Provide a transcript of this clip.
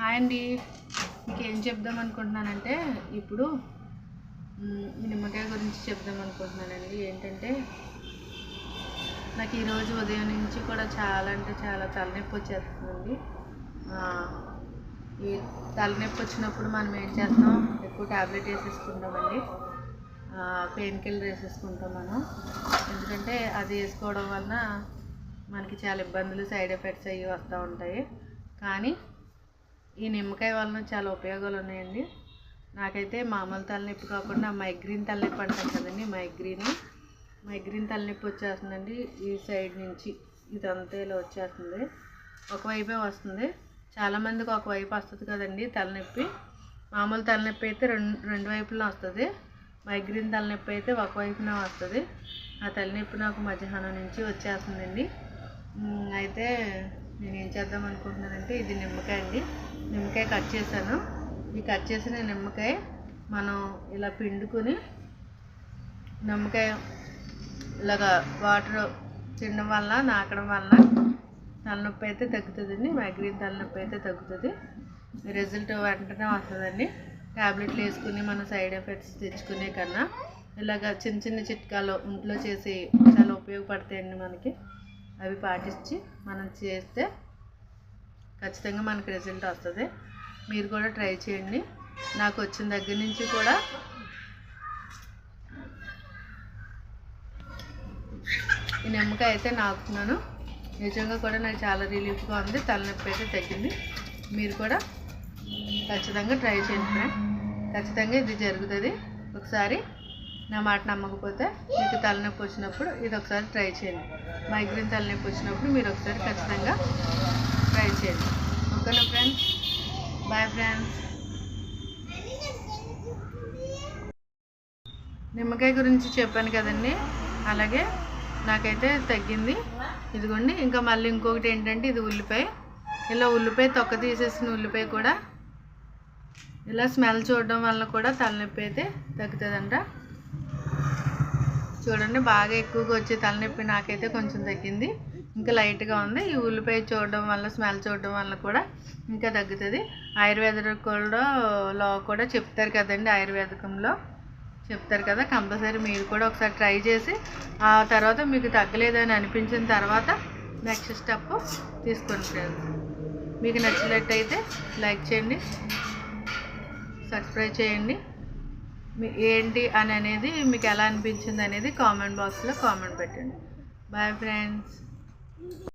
Hi అండి. మీకు ఏం చెప్దాం అనుకుంటున్నానంటే ఇప్పుడు నిమ్మకాయ గురించి చెప్దాం అనుకుంటున్నానండి. ఏంటంటే నాకు ఈరోజు ఉదయం నుంచి కూడా చాలా అంటే చాలా తలనొప్పి వచ్చేస్తుందండి. ఈ తలనొప్పి వచ్చినప్పుడు మనం ఏం చేస్తాం? ఎక్కువ ట్యాబ్లెట్ వేసేసుకుంటామండి. పెయిన్ కిల్లర్ వేసేసుకుంటాం మనం. ఎందుకంటే అది వేసుకోవడం వలన మనకి చాలా ఇబ్బందులు సైడ్ ఎఫెక్ట్స్ అవి వస్తూ ఉంటాయి. కానీ ఈ నిమ్మకాయ వలన చాలా ఉపయోగాలు ఉన్నాయండి. నాకైతే మామూలు తలనొప్పి కాకుండా మైగ్రీన్ తలనొప్పి అంటాం కదండి మైగ్రీన్ మైగ్రీన్ తలనొప్పి వచ్చేస్తుందండి ఈ సైడ్ నుంచి. ఇదంతా ఇలా వచ్చేస్తుంది. ఒకవైపే వస్తుంది. చాలామందికి ఒకవైపు వస్తుంది కదండి తలనొప్పి. మామూలు తలనొప్పి అయితే రెండు రెండు వైపులా వస్తుంది. మైగ్రీన్ తలనొప్పి అయితే ఒకవైపున వస్తుంది. ఆ తలనొప్పి నాకు మధ్యాహ్నం నుంచి వచ్చేస్తుందండి. అయితే నేను ఏం చేద్దాం అనుకుంటున్నానంటే ఇది నిమ్మకాయ అండి. నిమ్మకాయ కట్ చేశాను. ఈ కట్ చేసిన నిమ్మకాయ మనం ఇలా పిండుకొని నిమ్మకాయ ఇలాగా వాటర్ తినడం వల్ల నాకడం వల్ల తలనొప్పి అయితే తగ్గుతుందండి. మైగ్రేన్ తలనొప్పి అయితే తగ్గుతుంది. రిజల్ట్ వెంటనే వస్తుందండి. ట్యాబ్లెట్లు వేసుకుని మన సైడ్ ఎఫెక్ట్స్ తెచ్చుకునే కన్నా ఇలాగ చిన్న చిన్న చిట్కాలు ఇంట్లో చేసి చాలా ఉపయోగపడతాయండి మనకి. అవి పాటించి మనం చేస్తే ఖచ్చితంగా మనకి రిజల్ట్ వస్తుంది. మీరు కూడా ట్రై చేయండి. నాకు వచ్చిన దగ్గర నుంచి కూడా ఈ నిమ్మకాయ అయితే నాకుతున్నాను నిజంగా కూడా నాకు చాలా రిలీఫ్గా ఉంది. తలనొప్పి అయితే తగ్గింది. మీరు కూడా ఖచ్చితంగా ట్రై చేయండి ఫ్రెండ్ ఖచ్చితంగా ఇది జరుగుతుంది. ఒకసారి నా మాట నమ్మకపోతే మీకు తలనొప్పి వచ్చినప్పుడు ఇది ఒకసారి ట్రై చేయండి. మైగ్రేన్ తలనొప్పి వచ్చినప్పుడు మీరు ఒకసారి ఖచ్చితంగా ట్రై చేయండి ఓకేనా ఫ్రెండ్స్ బాయ్ ఫ్రెండ్స్ నిమ్మకాయ గురించి చెప్పాను కదండి. అలాగే నాకైతే తగ్గింది. ఇదిగోండి ఇంకా మళ్ళీ ఇంకొకటి ఏంటంటే ఇది ఉల్లిపాయ. ఇలా ఉల్లిపాయ తొక్క తీసేసిన ఉల్లిపాయ కూడా ఇలా స్మెల్ చూడడం వల్ల కూడా తలనొప్పి అయితే తగ్గుతుందంట. చూడండి బాగా ఎక్కువగా వచ్చే తలనొప్పి నాకైతే కొంచెం తగ్గింది. ఇంకా లైట్గా ఉంది. ఈ ఉల్లిపాయ చూడడం వల్ల స్మెల్ చూడడం వల్ల కూడా ఇంకా తగ్గుతుంది. ఆయుర్వేద కూడా లో కూడా చెప్తారు కదండి ఆయుర్వేదకంలో. చెప్తారు కదా కంపల్సరీ మీరు కూడా ఒకసారి ట్రై చేసి ఆ తర్వాత మీకు తగ్గలేదని అనిపించిన తర్వాత నెక్స్ట్ స్టెప్ తీసుకొని ఫ్రెండ్స్ మీకు నచ్చినట్టయితే లైక్ చేయండి సబ్స్క్రైబ్ చేయండి. ఏంటి అని అనేది మీకు ఎలా అనిపించింది అనేది కామెంట్ బాక్స్లో కామెంట్ పెట్టండి. Bye friends